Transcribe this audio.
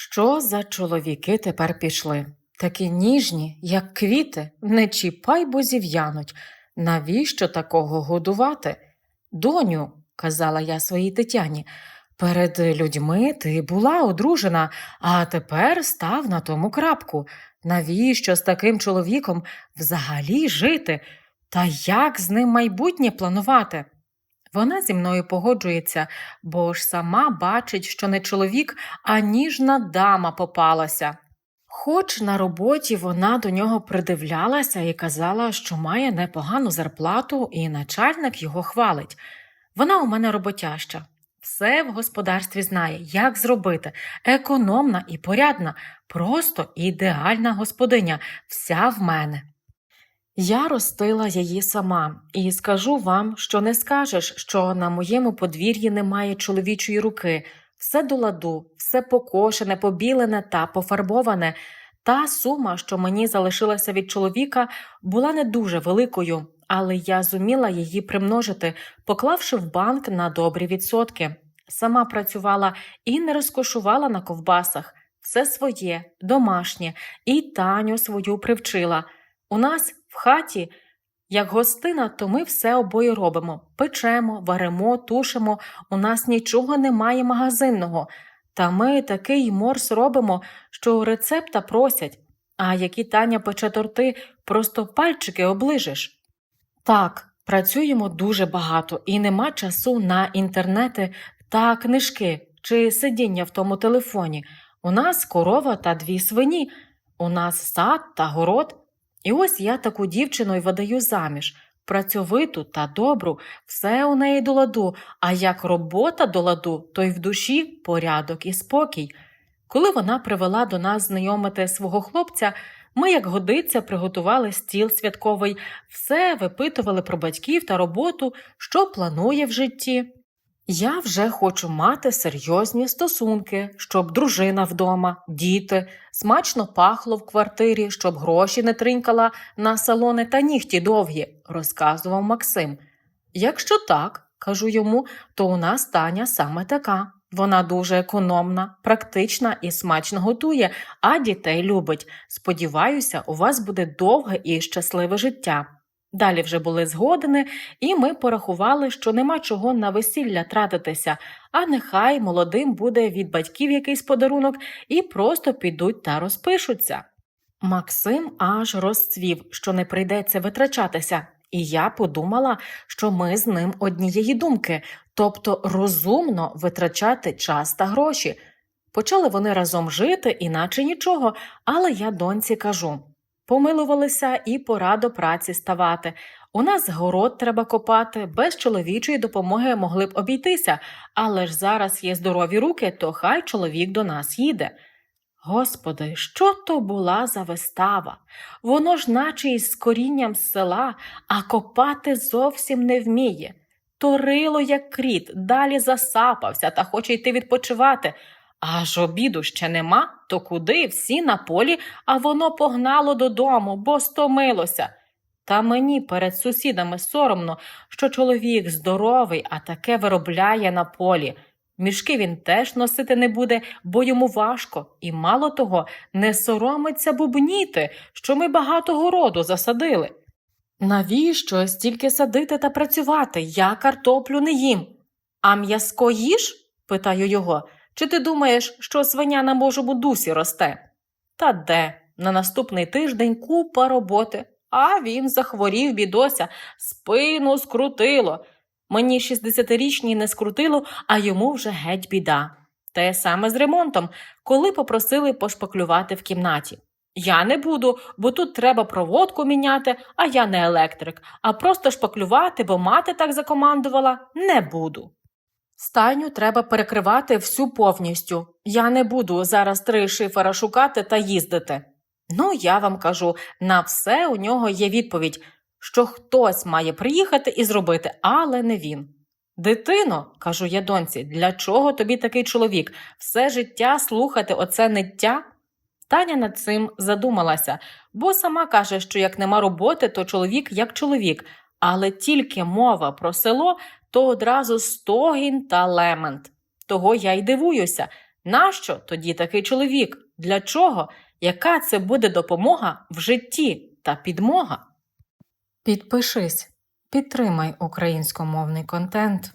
Що за чоловіки тепер пішли? Такі ніжні, як квіти, не чіпай, бо зів'януть. Навіщо такого годувати? Доню, казала я своїй Тетяні, перед людьми ти була одружена, а тепер став на тому крапку. Навіщо з таким чоловіком взагалі жити? Та як з ним майбутнє планувати? Вона зі мною погоджується, бо ж сама бачить, що не чоловік, а ніжна дама попалася. Хоч на роботі вона до нього придивлялася і казала, що має непогану зарплату, і начальник його хвалить. Вона у мене роботяща. Все в господарстві знає, як зробити, економна і порядна, просто ідеальна господиня, вся в мене. Я ростила її сама, і скажу вам, що не скажеш, що на моєму подвір'ї немає чоловічої руки, все до ладу, все покошене, побілене та пофарбоване. Та сума, що мені залишилася від чоловіка, була не дуже великою, але я зуміла її примножити, поклавши в банк на добрі відсотки. Сама працювала і не розкошувала на ковбасах, все своє, домашнє, і Таню свою привчила. У нас хаті, як гостина, то ми все обоє робимо: печемо, варимо, тушимо. У нас нічого немає магазинного. Та ми такий морс робимо, що рецепта просять. А які Таня пече торти, просто пальчики оближеш. Так, працюємо дуже багато і нема часу на інтернети та книжки чи сидіння в тому телефоні. У нас корова та дві свині, у нас сад та город. І ось я таку дівчину й видаю заміж. Працьовиту та добру, все у неї до ладу, а як робота до ладу, то й в душі порядок і спокій. Коли вона привела до нас знайомити свого хлопця, ми, як годиться, приготували стіл святковий, все випитували про батьків та роботу, що планує в житті. Я вже хочу мати серйозні стосунки, щоб дружина вдома, діти, смачно пахло в квартирі, щоб гроші не тринькала на салони та нігті довгі, розказував Максим. Якщо так, кажу йому, то у нас Таня саме така. Вона дуже економна, практична і смачно готує, а дітей любить. Сподіваюся, у вас буде довге і щасливе життя. Далі вже були згодини, і ми порахували, що нема чого на весілля тратитися, а нехай молодим буде від батьків якийсь подарунок і просто підуть та розпишуться. Максим аж розцвів, що не прийдеться витрачатися, і я подумала, що ми з ним однієї думки, тобто розумно витрачати час та гроші. Почали вони разом жити, іначе нічого, але я доньці кажу. Помилувалися і пора до праці ставати. У нас город треба копати, без чоловічої допомоги могли б обійтися, але ж зараз є здорові руки, то хай чоловік до нас їде. Господи, що то була за вистава? Воно ж наче із корінням села, а копати зовсім не вміє. Торило, як кріт, далі засапався та хоче йти відпочивати. Аж обіду ще нема, то куди всі на полі, а воно погнало додому, бо стомилося. Та мені перед сусідами соромно, що чоловік здоровий, а таке виробляє на полі. Мішки він теж носити не буде, бо йому важко, і мало того, не соромиться бубніти, що ми багато городу засадили. Навіщо стільки садити та працювати? Я картоплю не їм. А м'яско їж? питаю його. Чи ти думаєш, що свиня на можому дусі росте? Та де? На наступний тиждень купа роботи, а він захворів, бідося, спину скрутило. Мені 60-річній не скрутило, а йому вже геть біда. Те саме з ремонтом, коли попросили пошпаклювати в кімнаті. Я не буду, бо тут треба проводку міняти, а я не електрик, а просто шпаклювати, бо мати так закомандувала, не буду. Стайню треба перекривати всю повністю. Я не буду зараз три шифера шукати та їздити. Ну, я вам кажу, на все у нього є відповідь, що хтось має приїхати і зробити, але не він. Дитино, кажу я доньці, для чого тобі такий чоловік? Все життя слухати оце ниття? Таня над цим задумалася, бо сама каже, що як нема роботи, то чоловік як чоловік, але тільки мова про село, то одразу стогін та лемент. Того я й дивуюся. Нащо тоді такий чоловік? Для чого? Яка це буде допомога в житті та підмога? Підпишись, підтримай українськомовний контент.